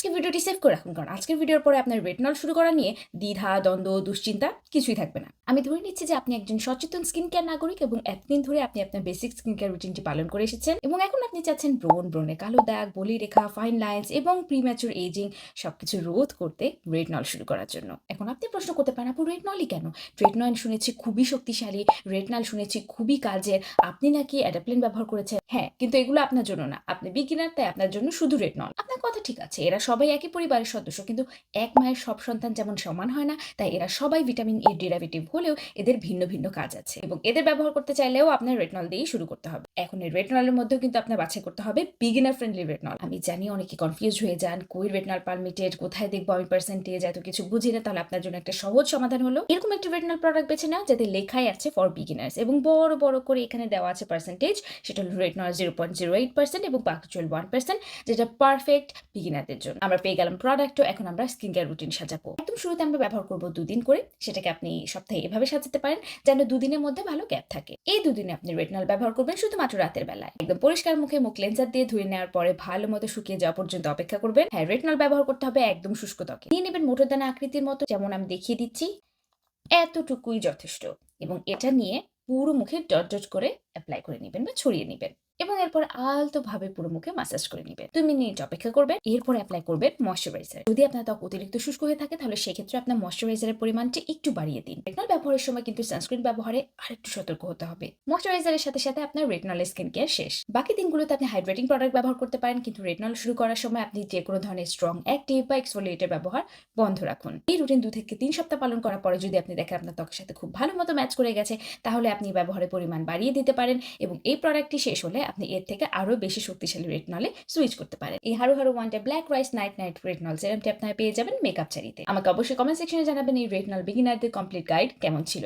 আজকের ভিডিওটি সেভ করে রাখুন, কারণ আজকের ভিডিওর পরে আপনার রেটনল শুরু করা নিয়ে দ্বিধা, দ্বন্দ্ব, দুশ্চিন্তা কিছুই থাকবে না। আমি ধরে নিচ্ছি যে আপনি একজন সচেতন স্কিন কেয়ার নাগরিক এবং এতদিন ধরে আপনি আপনার বেসিক স্কিন কেয়ার রুটিনটি পালন করে এসেছেন এবং এখন আপনি চাচ্ছেন ব্রণ ব্রোনে কালো দাগ, বলি রেখা ফাইন লাইন্স এবং প্রিম্যাচুর এজিং সবকিছু রোধ করতে রেটনল শুরু করার জন্য। এখন আপনি প্রশ্ন করতে পারেন, আপু রেটনলই কেন? রেটনল শুনেছি খুবই শক্তিশালী রেটনল শুনেছি খুবই কাজের আপনি নাকি অ্যাডাপ্লেন ব্যবহার করেছেন? হ্যাঁ কিন্তু এগুলো আপনার জন্য না। আপনি বিগিনার তাই আপনার জন্য শুধু রেটনল আপনার কথা ঠিক আছে, এরা সবাই একই পরিবারের সদস্য, কিন্তু এক মায়ের সব সন্তান যেমন সমান হয় না, তাই এরা সবাই ভিটামিন এ ডেরাভেটিভ হলেও এদের ভিন্ন ভিন্ন কাজ আছে এবং এদের ব্যবহার করতে চাইলেও আপনার রেটনল দিয়েই শুরু করতে হবে। এখন এই রেটনলের মধ্যেও কিন্তু আপনার বাছাই করতে হবে বিগিনার ফ্রেন্ডলি রেটনল। আমি জানি অনেকে কনফিউজ হয়ে যান, কই রেটনল পারমিটেড কোথায় দেখব আমি পার্সেন্টেজ এত কিছু বুঝি না, তাহলে আপনার জন্য একটা সহজ সমাধান হলো। এরকম একটা রেটনল প্রোডাক্ট বেছে নাও যাতে লেখাই আছে ফর বিগিনার্স এবং বড় বড় করে এখানে দেওয়া আছে পার্সেন্টেজ সেটা হলো retinol zero point zero eight percent এবং পাকচুয়াল ওয়ান পার্সেন্ট যেটা পারফেক্ট বিগিনারদের জন্য। আমরা পেয়ে গেলাম প্রোডাক্টও এখন আমরা স্কিন কেয়ার রুটিন সাজাবো। একদম শুরুতে আমরা ব্যবহার করব দুদিন করে, সেটাকে আপনি সপ্তাহে এভাবে সাজাতে পারেন, যেন দুদিনের মধ্যে ভালো গ্যাপ থাকে। এই দুদিনে আপনি রেটনল ব্যবহার করবেন শুধুমাত্র রাতের বেলায়। একদম পরিষ্কার মুখে মুখ ক্লেন্সার দিয়ে ধুয়ে নেওয়ার পরে ভালো মতো শুকিয়ে যাওয়া পর্যন্ত অপেক্ষা করবেন। হ্যাঁ রেটনল ব্যবহার করতে হবে একদম শুষ্ক ত্বকে। নিয়ে নেবেন মোটর দানা আকৃতির মতো, যেমন আমি দেখিয়ে দিচ্ছি। এতটুকুই যথেষ্ট। এবং এটা নিয়ে পুরো মুখে ডট ডট করে অ্যাপ্লাই করে নেবেন বা ছড়িয়ে নেবেন এবং এরপর আলতোভাবে পুরো মুখে মাসাজ করে নেবেন। দুই মিনিট অপেক্ষা করবেন, এরপর অ্যাপ্লাই করবেন ময়শ্চারাইজার যদি আপনার ত্বক অতিরিক্ত শুষ্ক হয়ে থাকে, তাহলে সেক্ষেত্রে আপনার ময়শ্চারাইজারের পরিমাণটি একটু বাড়িয়ে দিন। রেটনল ব্যবহারের সময় কিন্তু সানস্ক্রিন ব্যবহারে আরেকটু সতর্ক হতে হবে। ময়শ্চারাইজারের সাথে সাথে আপনার রেটনল স্কিন কেয়ার শেষ। বাকি দিনগুলোতে আপনি হাইড্রেটিং প্রোডাক্ট ব্যবহার করতে পারেন, কিন্তু রেটনল শুরু করার সময় আপনি যে কোনো ধরনের স্ট্রং অ্যাক্টিভ বা এক্সফোলিয়েটের ব্যবহার বন্ধ রাখুন। এই রুটিন দু থেকে তিন সপ্তাহ পালন করার পরে যদি আপনি দেখেন আপনার ত্বকের সাথে খুব ভালো মতো ম্যাচ করে গেছে, তাহলে আপনি ব্যবহারের পরিমাণ বাড়িয়ে দিতে পারেন এবং এই প্রোডাক্টটি শেষ হলে আপনি এর থেকে আরও বেশি শক্তিশালী রেটনলে সুইচ করতে পারেন। এই হারু হারু ওয়ানটা black rice night night retinol সেরামটি আপনারা পেয়ে যাবেন মেকআপ চারিতে। আমাকে অবশ্যই কমেন্ট সেকশনে জানাবেন এই রেটনল বিগিনারদের কমপ্লিট গাইড কেমন ছিল।